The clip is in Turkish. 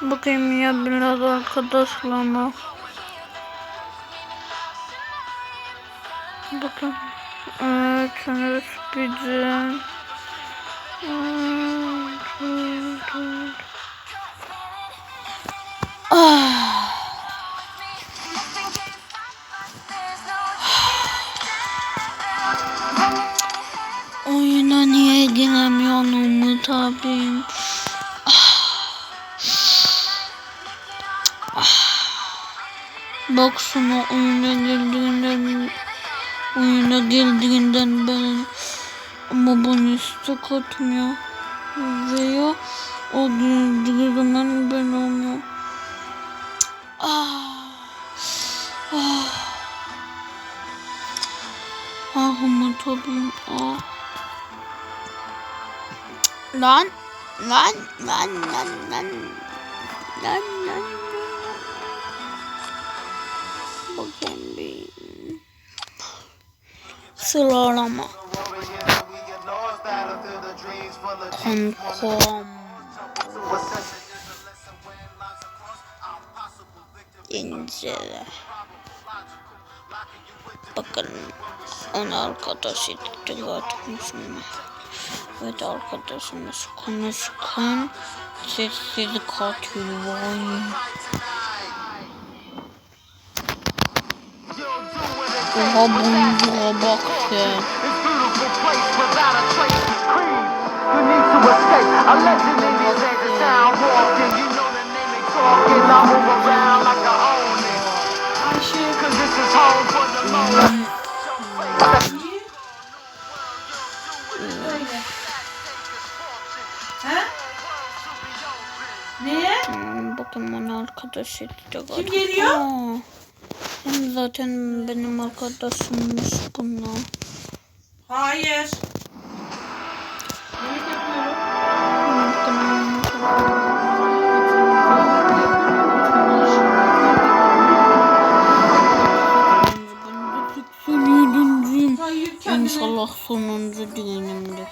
Bakayım ya biraz arkadaşlarıma. Bakın. Evet, sonra speedrun. Ah. Oyuna niye giremiyorum Umut abim? Bak şuna oyuna girdiğinden oyuna girdiğinden ben babanın üstü katmıyor veya o girdiği zaman ben olmuyorum. Ah. Ah. Ah Umut abim ah. Lan lan lan lan lan lan lan. Bakayım bir. Sıralama. Konkom İncele Bakın onu arkadaş ettik atmışım Evet arkadaşımız konuşkan sessizlik atıyor vay. Oha boncuğa bak of creed. You He? Neye? Hmm, bakın onu arkadaş ettik. Kim geliyor? Aa, Hem zaten benim arkadaşımmış bunlar. Hayır. Yemek yapıyorum. Ben de 87'inciyim. Hayır. İnşallah sonuncu